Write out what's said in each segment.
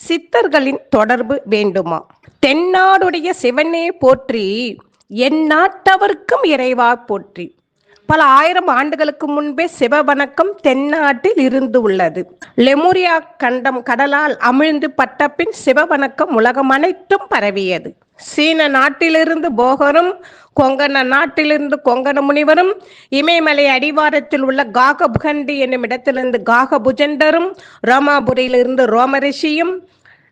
சித்தர்களின் தொடர்பு வேண்டுமா? தென்னாடுடைய சிவனே போற்றி என் நாட்டவர்க்கும் இறைவா போற்றி. பல ஆயிரம் ஆண்டுகளுக்கு முன்பே சிவவணக்கம் தென்னாட்டில் இருந்து உள்ளது. லெமுரியா கண்டம் கடலால் அமிழ்ந்து பட்டபின் சிவவணக்கம் உலகம் அனைத்தும் பரவியது. சீன நாட்டிலிருந்து போகரும் கொங்கண நாட்டிலிருந்து கொங்கண முனிவரும் இமயமலை அடிவாரத்தில் உள்ள காகபுகண்டி என்னும் இடத்திலிருந்து காகபுஜண்டரும் ரோமாபுரியிலிருந்து ரோமரிஷியும்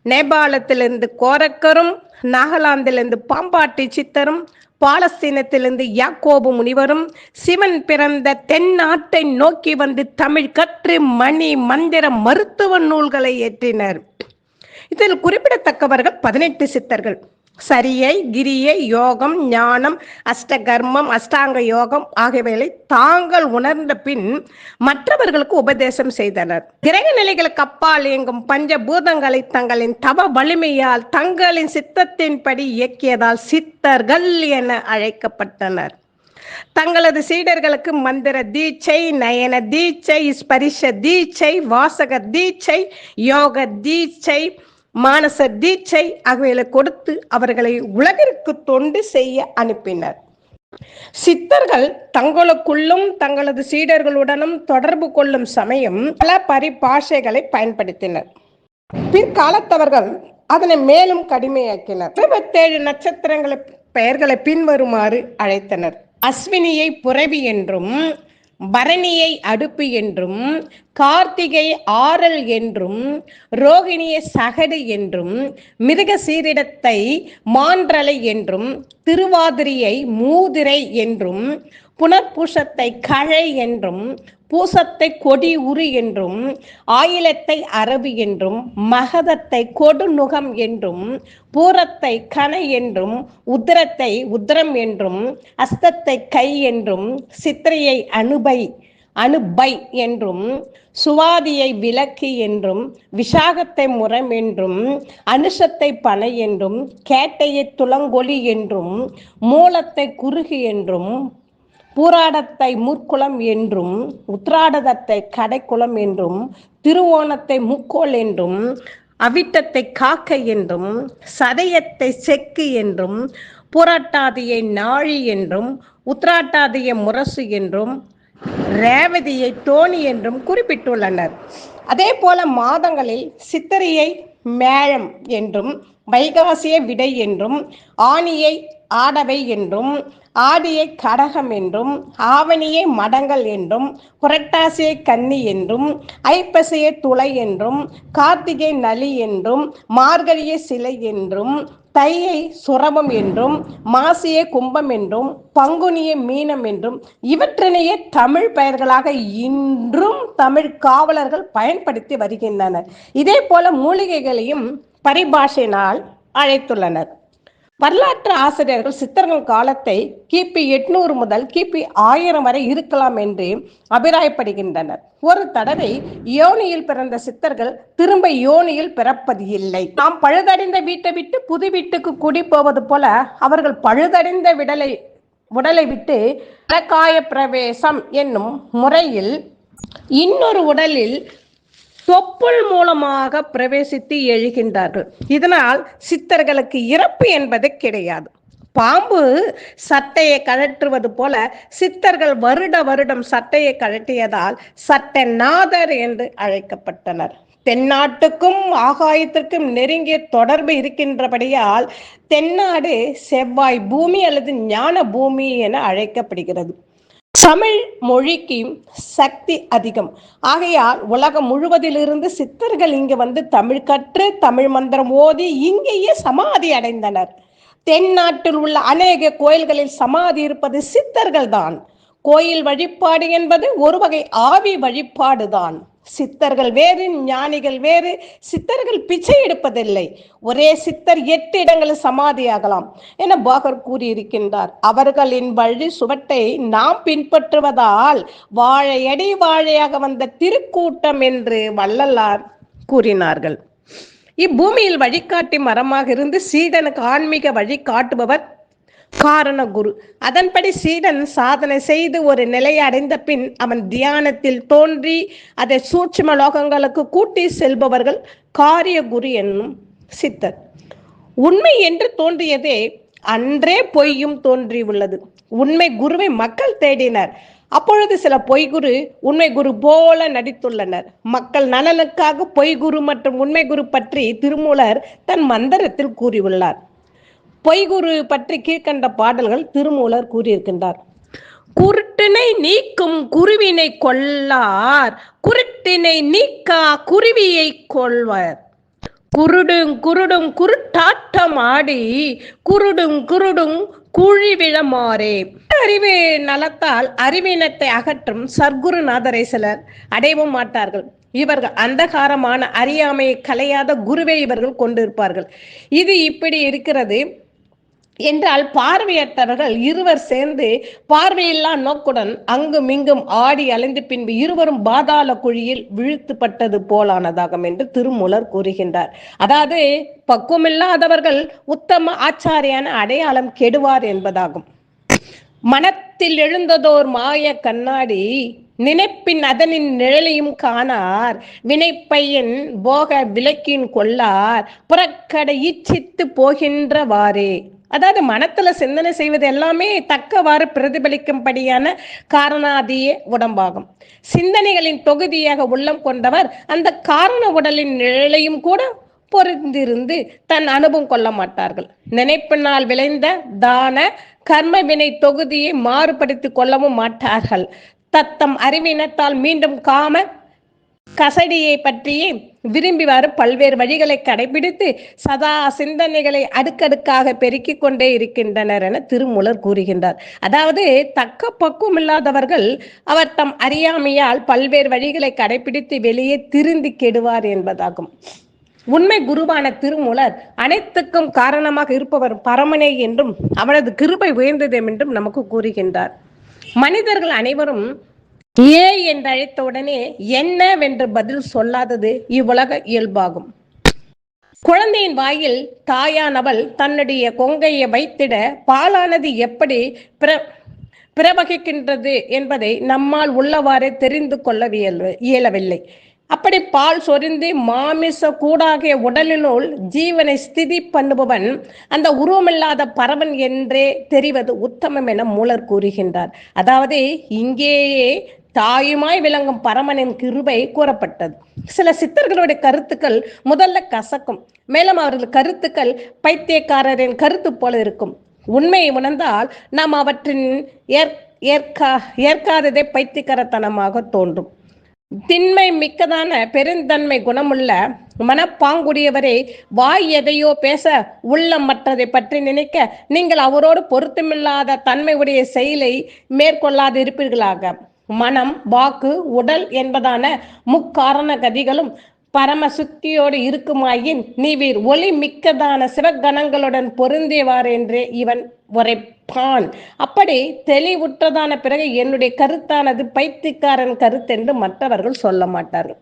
நேபாளத்திலிருந்து கோரக்கரும் நாகாலாந்திலிருந்து பாம்பாட்டி சித்தரும் பாலஸ்தீனத்திலிருந்து யாக்கோபு முனிவரும் சிவன் பிறந்த தென்னாட்டை நோக்கி வந்து தமிழ் கற்று மணி மந்திர மருத்துவ நூல்களை ஏற்றினர். இதில் குறிப்பிடத்தக்கவர்கள் பதினெட்டு சித்தர்கள். சரியை கிரியை யோகம் ஞானம் அஷ்டகர்மம் அஷ்டாங்க யோகம் ஆகியவைகளை தாங்கள் உணர்ந்த பின் மற்றவர்களுக்கு உபதேசம் செய்தனர். கிரக நிலைகளுக்கு அப்பால் இயங்கும் பஞ்சபூதங்களை தங்களின் தவ வலிமையால் தங்களின் சித்தத்தின்படி இயக்கியதால் சித்தர்கள் என அழைக்கப்பட்டனர். தங்களது சீடர்களுக்கு மந்திர தீட்சை நயன தீட்சை ஸ்பரிஷ தீட்சை வாசக தீட்சை யோக தீட்சை மானச தீட்சை ஆகியவைகளை கொடுத்து அவர்களை உலகிற்கு தொண்டு செய்ய அனுப்பினர். சித்தர்கள் தங்களுக்குள்ளும் தங்களது சீடர்களுடனும் தொடர்பு கொள்ளும் சமயம் பல பரிபாஷைகளை பயன்படுத்தினர். பிற்காலத்தவர்கள் அதனை மேலும் கடுமையாக்கினர். இருபத்தேழு நட்சத்திரங்களை பெயர்களை பின்வருமாறு அழைத்தனர். அஸ்வினியை புரவி என்றும் பரணியை அடுப்பு என்றும் கார்த்திகை ஆரல் என்றும் ரோகிணியை சகடு என்றும் மிருக சீரிடத்தை மான்றலை என்றும் திருவாதிரியை மூதிரை என்றும் புனர்பூஷத்தை கழை என்றும் பூசத்தை கொடி உரு என்றும் ஆயிலத்தை அரபு என்றும் மகதத்தை கொடுநுகம் என்றும் பூரத்தை கணை என்றும் உத்திரத்தை உத்திரம் என்றும் அஸ்தத்தை கை என்றும் சித்திரையை அனுபை அனுபை என்றும் சுவாதியை விளக்கு என்றும் விஷாகத்தை முரம் என்றும் அனுஷத்தை பனை என்றும் கேட்டையை துளங்கொலி என்றும் மூலத்தை குறுகு என்றும் பூராடத்தை முற்குளம் என்றும் உத்ராடதத்தை கடைக்குளம் என்றும் திருவோணத்தை முக்கோள் என்றும் அவிட்டத்தை காக்க என்றும் சதயத்தை செக்கு என்றும் புரட்டாதியை நாழி என்றும் உத்ராட்டாதியை முரசு என்றும் ரேவதியை தோணி என்றும் குறிப்பிட்டுள்ளனர். அதே போல மாதங்களில் சித்திரையை மேழம் என்றும் வைகாசிய விடை என்றும் ஆணியை ஆடவை என்றும் ஆடியை கடகம் என்றும் ஆவணியை மடங்கள் என்றும் புரட்டாசியை கன்னி என்றும் ஐப்பசையை துளை என்றும் கார்த்திகை நலி என்றும் மார்கழியை சிலை என்றும் தையை சுரபம் என்றும் மாசியை கும்பம் என்றும் பங்குனியை மீனம் என்றும் இவற்றினையே தமிழ் பெயர்களாக இன்றும் தமிழ் காவலர்கள் பயன்படுத்தி வருகின்றனர். இதே போல மூலிகைகளையும் பரிபாஷையினால் அழைத்துள்ளனர். வரலாற்று ஆசிரியர்கள் சித்தர்கள் காலத்தை கிபி எட்நூறு முதல் கிபி ஆயிரம் வரை இருக்கலாம் என்று அபிராயப்படுகின்றனர். ஒரு தடவை யோனியில் பிறந்த சித்தர்கள் திரும்ப யோனியில் பிறப்பது இல்லை. நாம் பழுதடைந்த வீட்டை விட்டு புது வீட்டுக்கு குடி போவது போல அவர்கள் பழுதடைந்த விடலை உடலை விட்டு பிரகாய பிரவேசம் என்னும் முறையில் இன்னொரு உடலில் தொப்புள் மூலமாக பிரவேசித்து எழுகின்றார்கள். இதனால் சித்தர்களுக்கு இறப்பு என்பது கிடையாது. பாம்பு சட்டையை கழற்றுவது போல சித்தர்கள் வருட வருடம் சட்டையை கழட்டியதால் சட்ட நாதர் என்று அழைக்கப்பட்டனர். தென்னாட்டுக்கும் ஆகாயத்திற்கும் நெருங்கிய தொடர்பு இருக்கின்றபடியால் தென்னாடு செவ்வாய் பூமி அல்லது ஞான பூமி என அழைக்கப்படுகிறது. தமிழ் மொழிக்கு சக்தி அதிகம். ஆகையால் உலகம் முழுவதிலிருந்து சித்தர்கள் இங்கு வந்து தமிழ் கற்று தமிழ் மந்திரம் ஓதி இங்கேயே சமாதி அடைந்தனர். தென்னாட்டில் உள்ள அநேக கோயில்களில் சமாதி இருப்பது சித்தர்கள் தான் கோயில் வழிபாடு என்பது ஒரு வகை ஆவி வழிபாடுதான். சித்தர்கள் வேறு ஞானிகள் வேறு. சித்தர்கள் பிச்சை எடுப்பதில்லை. ஒரே சித்தர் எட்டு இடங்களில் சமாதியாகலாம் என பாகர் கூறியிருக்கின்றார். அவர்களின் வழி சுவட்டை நாம் பின்பற்றுவதால் வாழையடி வாழையாக வந்த திருக்கூட்டம் என்று வள்ளலார் கூறினார்கள். இப்பூமியில் வழிகாட்டி மரமாக இருந்து சீடனுக்கு ஆன்மீக வழி காட்டுபவர் காரண குரு அதன்படி சீடன் சாதனை செய்து ஒரு நிலையை அடைந்த பின் அவன் தியானத்தில் தோன்றி அதை சூட்சும லோகங்களுக்கு கூட்டி செல்பவர்கள் காரிய குரு என்னும் சித்தர். உண்மை என்று தோன்றியதே அன்றே பொய்யும் தோன்றியுள்ளது. உண்மை குருவை மக்கள் தேடினர். அப்பொழுது சில பொய்குரு உண்மை குரு போல நடித்துள்ளனர். மக்கள் நலனுக்காக பொய்குரு மற்றும் உண்மை குரு பற்றி திருமூலர் தன் மந்திரத்தில் கூறியுள்ளார். பொய்குரு பற்றி கீழ்கண்ட பாடல்கள் திருமூலர் கூறியிருக்கின்றார். குருட்டினை நீக்கும் குருவினை கொள்ளார் குருட்டினை நீக்கா குருவியை கொள்வர். குருடும் குருடும் குருட்டாட்டம் ஆடி குருடும் குருடும் குழி விழமாறே அறிவு நலத்தால் அறிவினத்தை அகற்றும் சர்க்குருநாதரை சிலர். அடையவும் மாட்டார்கள். இவர்கள் அந்தகாரமான அறியாமையை கலையாத குருவை இவர்கள் கொண்டிருப்பார்கள். இது இப்படி இருக்கிறது. என்றால் பார்வையற்றவர்கள் இருவர் சேர்ந்து பார்வையில்லா நோக்குடன் அங்கும் இங்கும் ஆடி அலைந்து பின்பு இருவரும் பாதாள குழியில் வீழ்த்துப்பட்டது போலானதாகும் என்று திருமூலர் கூறுகின்றார். அதாவது பக்குவமில்லாதவர்கள் உத்தம ஆச்சாரியான அடையாளம் கெடுவார் என்பதாகும். மனத்தில் எழுந்ததோர் மாய கண்ணாடி நினைப்பின் அதனின் நிழலையும் காணார். வினைப்பையின் போக விளக்கின் கொள்ளார். புறக்கடை ஈச்சித்து போகின்றவாறே. அதாவது மனத்துல சிந்தனை செய்வது எல்லாமே தக்கவாறு பிரதிபலிக்கும்படியான காரணாதிய உடம்பாகும். சிந்தனைகளின் தொகுதியாக உள்ளம் கொண்டவர் அந்த காரண உடலின் நிழலையும் கூட பொருந்திருந்து தன் அனுபவம் கொள்ள மாட்டார்கள். நினைப்பினால் விளைந்த தான கர்ம வினை தொகுதியை மாறுபடுத்தி கொள்ளவும் மாட்டார்கள். தத்தம் அறிவினத்தால் மீண்டும் காம கசடியை பற்றியே விரும்பிவாறு பல்வேறு வழிகளை கடைபிடித்து சதா சிந்தனைகளை அடுக்கடுக்காக பெருக்கிக் கொண்டே இருக்கின்றனர் என திருமூலர் கூறுகின்றார். அதாவது தக்க பக்குவம் இல்லாதவர்கள் அவர் தம் அறியாமையால் பல்வேறு வழிகளை கடைபிடித்து வெளியே திருந்தி கெடுவார் என்பதாகும். உண்மை குருவான திருமூலர் அனைத்துக்கும் காரணமாக இருப்பவர் பரமனே என்றும் அவனது கிருபை உயர்ந்தது என்றும் நமக்கு கூறுகின்றார். மனிதர்கள் அனைவரும் ஏ என்று அழைத்த உடனே என்னவென்று பதில் சொல்லாதது இவ்வுலக இயல்பாகும். குழந்தையின் வாயில் தாயானவள் தன்னுடைய கொங்கையை வைத்திட பாலானது எப்படி பிர பிரவகிக்கின்றது என்பதை நம்மால் உள்ளவாறே தெரிந்து கொள்ள இயலவில்லை. அப்படி பால் சொரிந்து மாமிச கூடாகிய உடலினுள் ஜீவனை ஸ்திதி பண்ணுபவன் அந்த உருவமில்லாத பரவன் என்றே தெரிவது உத்தமம் என மூலர் கூறுகின்றார். அதாவது இங்கேயே தாயுமாய் விளங்கும் பரமனின் கிருபை கூறப்பட்டது. சில சித்தர்களுடைய கருத்துக்கள் முதல்ல கசக்கும். மேலும் அவர்கள் கருத்துக்கள் பைத்தியக்காரரின் கருத்து போல இருக்கும். உண்மையை உணர்ந்தால் நாம் அவற்றின் ஏற்கா ஏற்காததே பைத்தியக்காரத்தனமாக தோன்றும். திண்மை மிக்கதான பெருந்தன்மை குணமுள்ள மனப்பாங்குடையவரை வாய் எதையோ பேச உள்ளம் மற்றதை பற்றி நினைக்க நீங்கள் அவரோடு பொருத்தமில்லாத தன்மையுடைய செயலை மேற்கொள்ளாது இருப்பீர்களாக மனம் வாக்கு உடல் என்பதான முக்காரண கதிகளும் பரம சுத்தியோடு இருக்குமாயின் நீவீர் ஒளி மிக்கதான சிவகணங்களுடன் பொருந்தியவார் என்றே இவன் உரைப்பான். அப்படி தெளிவுற்றதான பிறகு என்னுடைய கருத்தானது பைத்தியக்காரன் கருத்தென்று மற்றவர்கள் சொல்ல மாட்டார்கள்.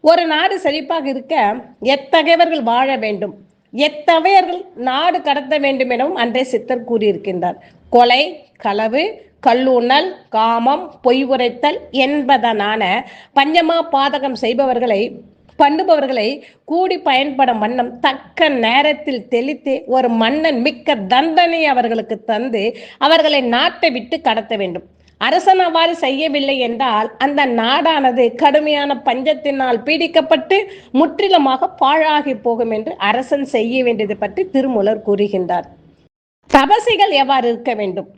ஒரு நாடு செழிப்பாக இருக்க எத்தகையவர்கள் வாழ வேண்டும்? எத்தகையர்கள் நாடு கடத்த வேண்டும் எனவும் அன்றே சித்தர் கூறியிருக்கின்றார். கொலை களவு கல்லூனல் காமம் பொய் உரைத்தல் என்பதனான பஞ்சமா பாதகம் செய்பவர்களை பண்ணுபவர்களை கூடி பயன்படும் வண்ணம் தக்க நேரத்தில் தெளித்து ஒரு மன்னன் மிக்க தண்டனை அவர்களுக்கு தந்து அவர்களை நாட்டை விட்டு கடத்த வேண்டும். அரசன் அவ்வாறு செய்யவில்லை என்றால் அந்த நாடானது கடுமையான பஞ்சத்தினால் பீடிக்கப்பட்டு முற்றிலுமாக பாழாகி போகும் என்று அரசன் செய்ய வேண்டியது பற்றி திருமூலர் கூறுகின்றார். தபசிகள் எவ்வாறு இருக்க வேண்டும்?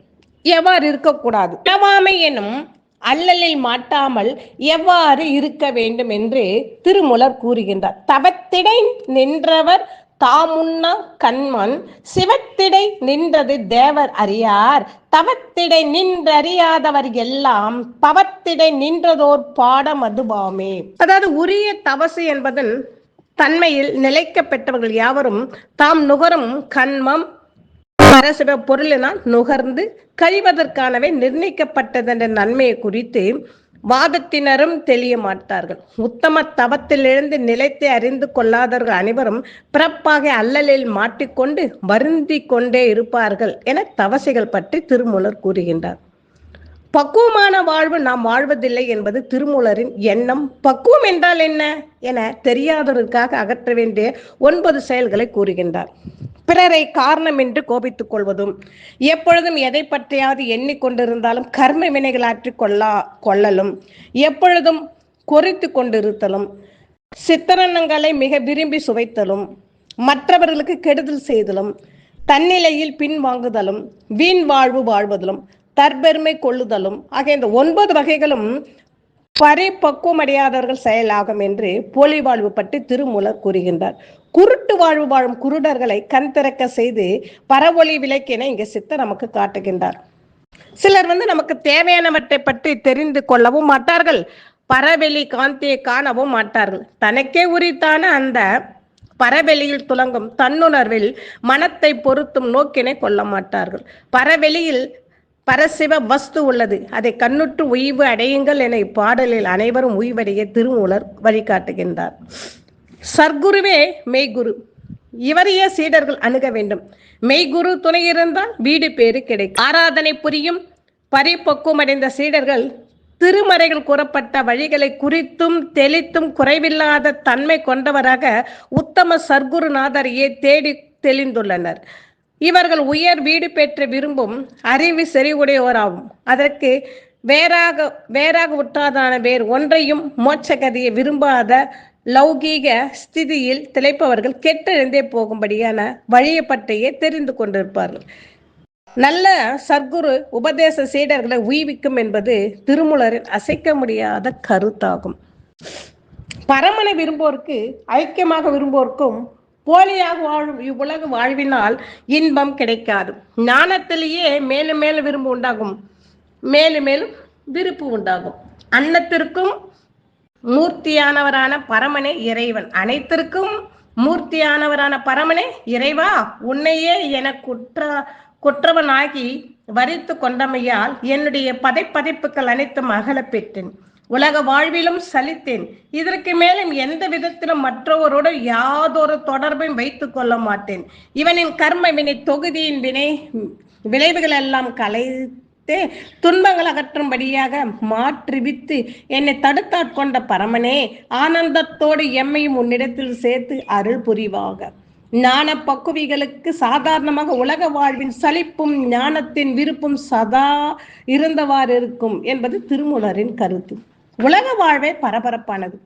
எவ்வாறு இருக்கக்கூடாது? தவாமை எனும் அல்லலில் மாட்டாமல் எவ்வாறு இருக்க வேண்டும் என்று திருமுலர் கூறுகின்றார். தவத்திடை நின்றவர் தாமுன்னா கண்மன் சிவத்திடை நின்றது தேவர் அறியார். தவத்திடை நின்றறியாதவர் எல்லாம் பவத்திடை நின்றதோர் பாடம் அதுவாமே. அதாவது உரிய தவசு என்பதன் தன்மையில் நிலைக்க பெற்றவர்கள் யாவரும் தாம் நுகரும் கண்மம் பரசுர பொருளினால் நுகர்ந்து கழிவதற்கானவை நிர்ணயிக்கப்பட்டதென்ற நன்மையை குறித்து வாதத்தினரும் தெளிய மாட்டார்கள். உத்தம தவத்திலிருந்து நிலைத்தை அறிந்து கொள்ளாதவர்கள் அனைவரும் பிறப்பாக அல்லலில் மாட்டிக்கொண்டு வருந்தி கொண்டே இருப்பார்கள் என தவசைகள் பற்றி திருமூலர் கூறுகின்றார். பக்குவமான வாழ்வு நாம் வாழ்வதில்லை என்பது திருமூலரின் எண்ணம். பக்குவம் என்றால் என்ன என தெரியாதவருக்காக அகற்ற வேண்டிய ஒன்பது செயல்களை கூறுகின்றார். பிறரை காரணம் என்று கோபித்துக் கொள்வதும் எப்பொழுதும் எதை பற்றியாவது எண்ணிக்கொண்டிருந்தாலும் கர்ம வினைகள் கொள்ளா கொள்ளலும் எப்பொழுதும் கொறித்து கொண்டிருத்தலும் சித்தரணங்களை மிக விரும்பி சுவைத்தலும் மற்றவர்களுக்கு கெடுதல் செய்தலும் தன்னிலையில் பின்வாங்குதலும் வீண் வாழ்வு வாழ்வதிலும் தற்பெருமை கொள்ளுதலும் ஆகிய இந்த ஒன்பது வகைகளும் பரிபக்குவமடையாதவர்கள் செயலாகும் என்று போலி வாழ்வு பற்றி திருமூலர் கூறுகின்றார். குருட்டு வாழ்வு வாழும் குருடர்களை கண் திறக்க செய்து பரவொளி விளக்கின இங்கே சித்த நமக்கு காட்டுகின்றார். சிலர் வந்து நமக்கு தேவையானவற்றை பற்றி தெரிந்து கொள்ளவும் மாட்டார்கள். பரவெளி காந்தியை காணவும் மாட்டார்கள். தனக்கே உரித்தான அந்த பரவெளியில் துலங்கும் தன்னுணர்வில் மனத்தை பொருத்தும் நோக்கினை கொள்ள மாட்டார்கள். பரவெளியில் பரசிவ வஸ்து உள்ளது. அதை கண்ணுற்று உய்வு அடையுங்கள் என இப்பாடலில் அனைவரும் உய்வடைய திருமூலர் வழிகாட்டுகின்றார். சர்க்குருவே மெய்குரு. இவரைய சீடர்கள் அணுக வேண்டும். மெய்குரு துணை இருந்தால் வீடு பேறு கிடைக்கும். ஆராதனை புரியும் பரிபக்குவம் அடைந்த சீடர்கள் திருமறைகள் கூறப்பட்ட வழிகளை குறித்தும் தெளித்தும் குறைவில்லாத தன்மை கொண்டவராக உத்தம சர்க்குருநாதரையே தேடி தெளிந்துள்ளனர். இவர்கள் உயர் வீடு பெற்று விரும்பும் அறிவு செறிவுடையோராகும். அதற்கு வேறாக வேறாக உற்றாதான வேறு ஒன்றையும் மோட்சகதியை விரும்பாத லௌகீக ஸ்திதியில் திளைப்பவர்கள் கெட்டெழுந்தே போகும்படியான வழியை பற்றியே தெரிந்து கொண்டிருப்பார்கள். நல்ல சர்க்குரு உபதேச சீடர்களை உய்விக்கும் என்பது திருமுலரின் அசைக்க முடியாத கருத்தாகும். பரமனை விரும்போருக்கு ஐக்கியமாக விரும்போருக்கும் போலியாக வாழும் இவ்வுலக வாழ்வினால் இன்பம் கிடைக்காது. ஞானத்திலேயே மேலும் மேலும் விரும்பு உண்டாகும். மேலும் மேலும் விருப்பு உண்டாகும். அன்னத்திற்கும் மூர்த்தியானவரான பரமனே இறைவன். அனைத்திற்கும் மூர்த்தியானவரான பரமனே இறைவா உன்னையே என குற்ற குற்றவனாகி வரித்து கொண்டமையால் என்னுடைய பதைப்பதைப்புகள் அனைத்தும் அகலப் பெற்றேன் உலக வாழ்விலும் சலித்தேன். இதற்கு மேலும் எந்த விதத்திலும் மற்றவரோடு யாதொரு தொடர்பையும் வைத்துக் கொள்ள மாட்டேன். இவனின் கர்ம வினை தொகுதியின் வினை விளைவுகள் எல்லாம் கலைத்து துன்பங்கள் அகற்றும்படியாக மாற்றுவித்து என்னை தடுத்தாட்கொண்ட பரமனே ஆனந்தத்தோடு எம்மையும் உன்னிடத்தில் சேர்த்து அருள் புரிவாக. ஞான பக்குவிகளுக்கு சாதாரணமாக உலக வாழ்வின் சலிப்பும் ஞானத்தின் விருப்பும் சதா இருந்தவாறு இருக்கும் என்பது திருமூலரின் கருத்து. உலக வாழ்வே பரபரப்பானது.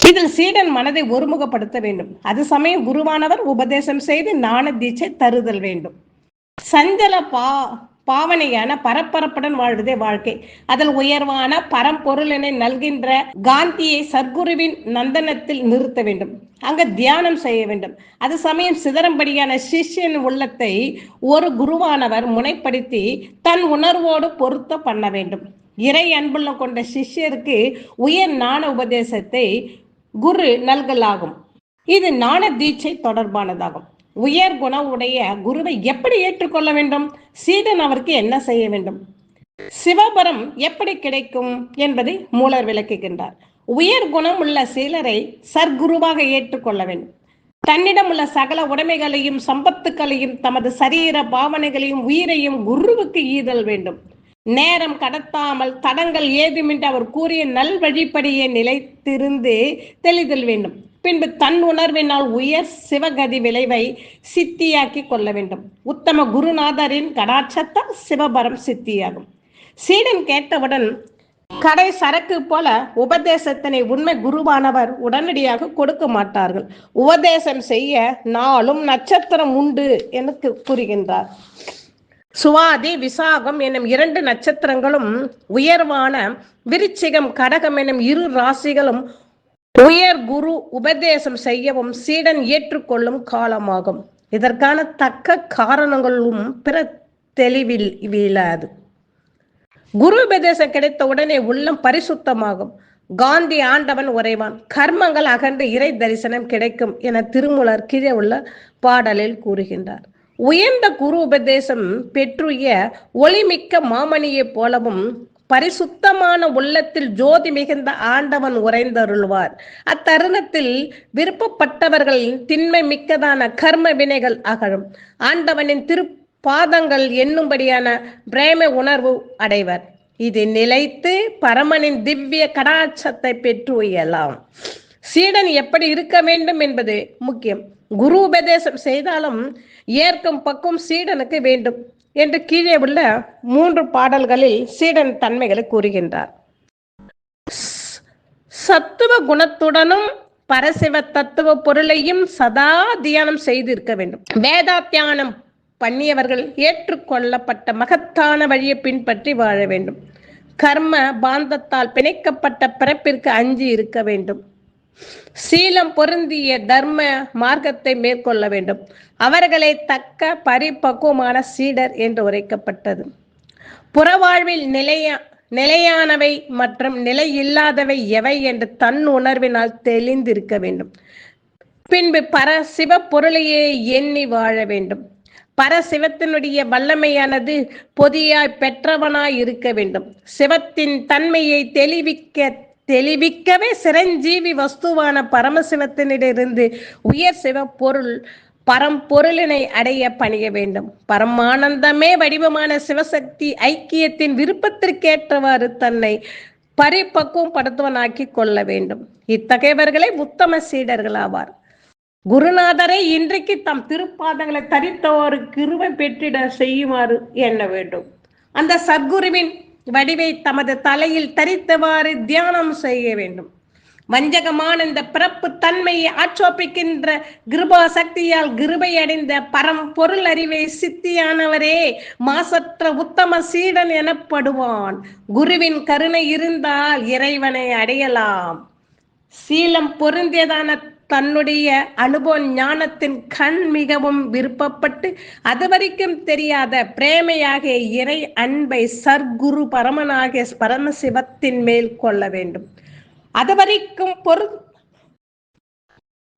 இதில் சீடன் மனதை ஒருமுகப்படுத்த வேண்டும். அது சமயம் குருவானவர் உபதேசம் செய்து ஞான தீட்சை தருதல் வேண்டும். சஞ்சல பா பாவனையான பரப்பரப்புடன் வாழ்வதே வாழ்க்கை. அதில் உயர்வான பரம்பொருளினை நல்கின்ற காந்தியை சர்க்குருவின் நந்தனத்தில் நிறுத்த வேண்டும். அங்க தியானம் செய்ய வேண்டும். அது சமயம் சிதறம்படியான சிஷ்யன் உள்ளத்தை ஒரு குருவானவர் முனைப்படுத்தி தன் உணர்வோடு பொருத்த பண்ண வேண்டும். இறை அன்புள்ள கொண்ட சிஷ்யருக்கு உயர் ஞான உபதேசத்தை குரு நல்கலாகும். இது ஞான தீட்சை தொடர்பானதாகும். உயர் குணம் உடைய குருவை எப்படி ஏற்றுக்கொள்ள வேண்டும்? சீடன் அவருக்கு என்ன செய்ய வேண்டும்? சிவபரம் எப்படி கிடைக்கும் என்பதை மூலர் விளக்குகின்றார். உயர் குணம் உள்ள சிலரை சர்க்குருவாக ஏற்றுக்கொள்ள வேண்டும். தன்னிடம் உள்ள சகல உடைமைகளையும் சம்பத்துக்களையும் தமது சரீர பாவனைகளையும் உயிரையும் குருவுக்கு ஈதல் வேண்டும். நேரம் கடத்தாமல் தடங்கள் ஏதுமின்றி அவர் கூறிய நல்வழிப்படியே நிலைத்திருந்து தெளிதல் வேண்டும். பின்பு தன் உணர்வினால் உயர் சிவகதி விளைவை சித்தியாக்கி கொள்ள வேண்டும். உத்தம குருநாதரின் கடாட்சத்தால் சிவபரம் சித்தியாகும். சீடன் கேட்டவுடன் கடை சரக்கு போல உபதேசத்தினை உண்மை குருவானவர் உடனடியாக கொடுக்க மாட்டார்கள். உபதேசம் செய்ய நாளும் நட்சத்திரம் உண்டு என்று கூறுகின்றார். சுவாதி விசாகம் என்னும் இரண்டு நட்சத்திரங்களும் உயர்வான விருச்சிகம் கடகம் எனும் இரு ராசிகளும் உயர் குரு உபதேசம் செய்யவும் சீடன் ஏற்றுக்கொள்ளும் காலமாகும். இதற்கான தக்க காரணங்களும் பிற தெளிவில் வீழாது. குரு உபதேசம் கிடைத்த உடனே உள்ளம் பரிசுத்தமாகும். காந்தி ஆண்டவன் உறைவான். கர்மங்கள் அகன்று இறை தரிசனம் கிடைக்கும் என திருமூலர் கீழே உள்ள பாடலில் கூறுகின்றார். உயர்ந்த குரு உபதேசம் பெற்றுய ஒளிமிக்க மாமணியைப் போலவும் பரிசுத்தமான உள்ளத்தில் ஜோதி மிகுந்த ஆண்டவன் உறைந்தருள்வார். அத்தருணத்தில் விருப்பப்பட்டவர்கள் திண்மை மிக்கதான கர்ம வினைகள் அகழும். ஆண்டவனின் திரு பாதங்கள் என்னும்படியான பிரேம உணர்வு அடைவர். இது நிலைத்து பரமனின் திவ்ய கடாட்சத்தை பெற்று உயலாம் சீடன் எப்படி இருக்க வேண்டும் என்பது முக்கியம். குரு உபதேசம் செய்தாலும் ஏற்கும் பக்கம் சீடனுக்கு வேண்டும் என்று கீழே உள்ள மூன்று பாடல்களில் சீடன் தன்மைகளை கூறுகின்றார். சத்துவ குணத்துடனும் பரசிவ தத்துவ பொருளையும் சதா தியானம் செய்திருக்க வேண்டும். வேதா தியானம் பண்ணியவர்கள் ஏற்றுக்கொள்ளப்பட்ட மகத்தான வழியை பின்பற்றி வாழ வேண்டும். கர்ம பாந்தத்தால் பிணைக்கப்பட்ட பிறப்பிற்கு அஞ்சி இருக்க வேண்டும். சீலம் பொருந்திய தர்ம மார்க்கத்தை மேற்கொள்ள வேண்டும். அவர்களை தக்க பரிபக்குவமான சீடர் என்று உரைக்கப்பட்டது. புறவாழ்வில் நிலைய நிலையானவை மற்றும் நிலை இல்லாதவை எவை என்று தன் உணர்வினால் தெளிந்திருக்க வேண்டும். பின்பு பரசிவ பொருளையே எண்ணி வாழ வேண்டும். பரசிவத்தினுடைய வல்லமையானது பொதியாய் பெற்றவனாய் இருக்க வேண்டும். சிவத்தின் தன்மையை தெளிவிக்க தெளிவிக்கவே சிரஞ்சீவி வஸ்துவான பரமசிவத்தினிடிருந்து உயர் சிவப்பொருள் பரம்பொருளினை அடைய பணிய வேண்டும். பரமானந்தமே வடிவமான சிவசக்தி ஐக்கியத்தின் விருப்பத்திற்கேற்றவாறு தன்னை பரிபக்குவம் படுத்துவனாக்கி கொள்ள வேண்டும். இத்தகையவர்களே உத்தம சீடர்கள் ஆவார் குருநாதரை இன்றைக்கு தம் திருப்பாதங்களை தரித்தவாறு கிருவை பெற்றிட செய்யுமாறு எண்ண வேண்டும். அந்த சத்குருவின் வடிவை தமது தலையில் தரித்தவாறு தியானம் செய்ய வேண்டும். வஞ்சகமான இந்த பிறப்பு தன்மையை ஆட்சோபிக்கின்ற கிருபா சக்தியால் கிருபை அடைந்த பரம் பொருள் அறிவை சித்தியானவரே மாசற்ற உத்தம சீடன் எனப்படுவான். குருவின் கருணை இருந்தால் இறைவனை அடையலாம். சீலம் பொருந்தியதான தன்னுடைய அனுபவ ஞானத்தின் கண் மிகவும் விருப்பப்பட்டு அதுவரைக்கும் தெரியாத பிரேமையாக இறை அன்பை சர்க்குரு பரமனாகிய பரமசிவத்தின் மேல் கொள்ள வேண்டும். அதுவரைக்கும் பொரு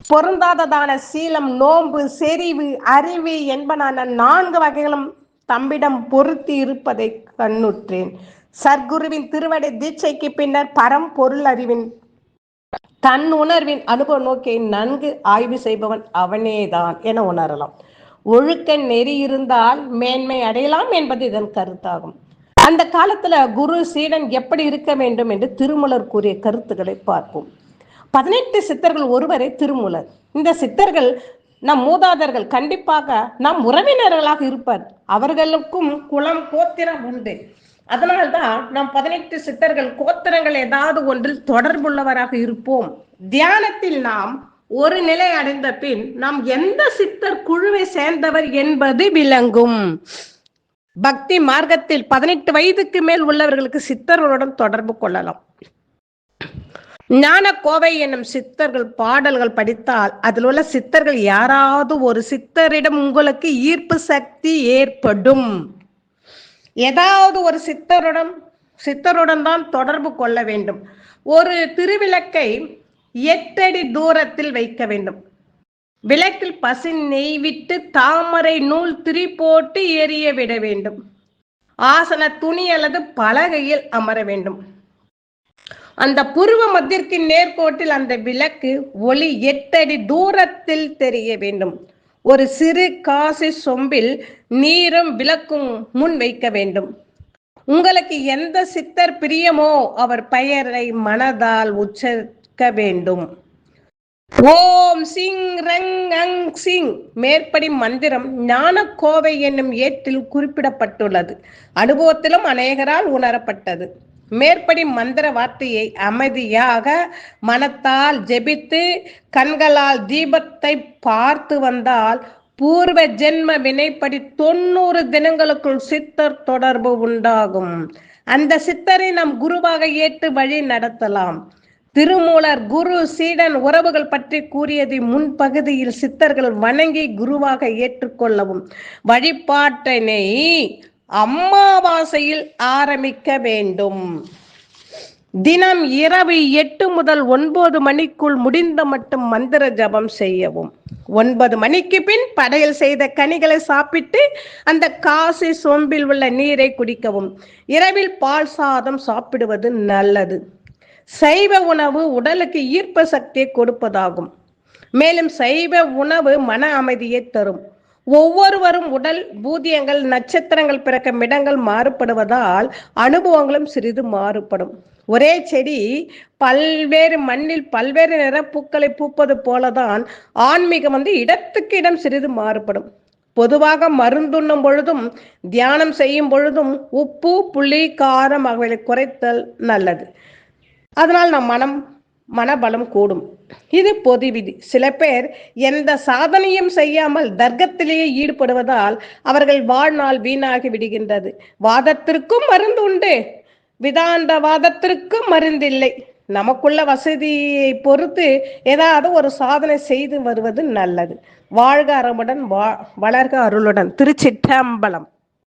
பொருந்தாததான சீலம் நோன்பு செறிவு அறிவு என்பனான நான்கு வகைகளும் தம்பிடம் பொருத்தி இருப்பதை கண்ணுற்றேன். சர்க்குருவின் திருவடை தீட்சைக்கு பின்னர் பரம்பொருள் அறிவின் தன் உணர்வின் அனுபவ நோக்கியை நன்கு ஆய்வு செய்பவன் அவனேதான் என உணரலாம். ஒழுக்க நெறி இருந்தால் மேன்மை அடையலாம் என்பது இதன் கருத்தாகும். அந்த காலத்துல குரு சீடன் எப்படி இருக்க வேண்டும் என்று திருமலர் கூறிய கருத்துக்களை பார்ப்போம். பதினெட்டு சித்தர்கள் ஒருவரே திருமூலர். இந்த சித்தர்கள் நம் மூதாதர்கள் கண்டிப்பாக நம் உறவினர்களாக இருப்பர். அவர்களுக்கும் குலம் கோத்திரம் உண்டு. அதனால்தான் நாம் பதினெட்டு சித்தர்கள் கோத்திரங்கள் ஏதாவது ஒன்றில் தொடர்புள்ளவராக இருப்போம். தியானத்தில் நாம் ஒரு நிலை அடைந்த பின் நாம் எந்த சித்தர் குழுவை சேர்ந்தவர் என்பது விளங்கும். பக்தி மார்க்கத்தில் பதினெட்டு வயதுக்கு மேல் உள்ளவர்களுக்கு சித்தர்களுடன் தொடர்பு கொள்ளலாம். ஞான கோவை என்னும் சித்தர்கள் பாடல்கள் படித்தால் அதில் உள்ள சித்தர்கள் யாராவது ஒரு சித்தரிடம் உங்களுக்கு ஈர்ப்பு சக்தி ஏற்படும். ஏதாவது ஒரு சித்தருடன் சித்தருடன் தான் தொடர்பு கொள்ள வேண்டும். ஒரு திருவிளக்கை எட்டடி தூரத்தில் வைக்க வேண்டும். விளக்கில் பசி நெய் விட்டு தாமரை நூல் திரி போட்டு எரிய விட வேண்டும். ஆசன துணி அல்லது பலகையில் அமர வேண்டும். அந்த புருவ மத்திற்கு நேர்கோட்டில் அந்த விளக்கு ஒளி எட்டடி தூரத்தில் தெரிய வேண்டும். ஒரு சிறு காசி சொம்பில் நீரும் விளக்கும் முன் வைக்க வேண்டும். உங்களுக்கு எந்த சித்தர் பிரியமோ அவர் பெயரை மனதால் உச்சரிக்க வேண்டும். ஓம் சிங் ரங் அங் சிங் மேற்படி மந்திரம் ஞானக்கோவை என்னும் ஏட்டில் குறிப்பிடப்பட்டுள்ளது. அனுபவத்திலும் அநேகரால் உணரப்பட்டது. மேற்படி மந்திர வார்த்தையை அமைதியாக மனத்தால் ஜெபித்து கண்களால் தீபத்தை பார்த்து வந்தால் பூர்வ ஜென்ம வினைப்படி தொண்ணூறு தினங்களுக்குள் சித்தர் தொடர்பு உண்டாகும். அந்த சித்தரை நம் குருவாக ஏற்று வழி நடத்தலாம். திருமூலர் குரு சீடன் உறவுகள் பற்றி கூறியதை முன்பகுதியில் சித்தர்கள் வணங்கி குருவாக ஏற்றுக்கொள்ளவும். வழிபாட்டினை அம்மாவாசையில் ஆரம்பிக்க வேண்டும். தினம் இரவு எட்டு முதல் ஒன்பது மணிக்குள் முடிந்த மட்டும் மந்திர ஜபம் செய்யவும். ஒன்பது மணிக்கு பின் படையல் செய்த கனிகளை சாப்பிட்டு அந்த காசி சோம்பில் உள்ள நீரை குடிக்கவும். இரவில் பால் சாதம் சாப்பிடுவது நல்லது. சைவ உணவு உடலுக்கு ஈர்ப்பு சக்தியை கொடுப்பதாகும். மேலும் சைவ உணவு மன அமைதியை தரும். ஒவ்வொருவரும் உடல் பூதியங்கள் நட்சத்திரங்கள் பிறக்கும் இடங்கள் மாறுபடுவதால் அனுபவங்களும் சிறிது மாறுபடும். ஒரே செடி பல்வேறு மண்ணில் பல்வேறு நிற பூக்களை பூப்பது போலதான் ஆன்மீகம் வந்து இடத்துக்கு இடம் சிறிது மாறுபடும். பொதுவாக மருந்துண்ணும் பொழுதும் தியானம் செய்யும் பொழுதும் உப்பு புளி காரம் ஆகியவை குறைத்தல் நல்லது. அதனால் நம் மனம் மனபலம் கூடும். இது பொது விதி. சில பேர் எந்த சாதனையும் செய்யாமல் தர்க்கத்திலேயே ஈடுபடுவதால் அவர்கள் வாழ்நாள் வீணாகி விடுகின்றது. வாதத்திற்கும் மருந்து உண்டு. விதாந்த வாதத்திற்கும் மருந்தில்லை. நமக்குள்ள வசதியை பொறுத்து ஏதாவது ஒரு சாதனை செய்து வருவது நல்லது. வாழ்க அறமுடன் வா வளர்க அருளுடன். திருச்சிற்றம்பலம்.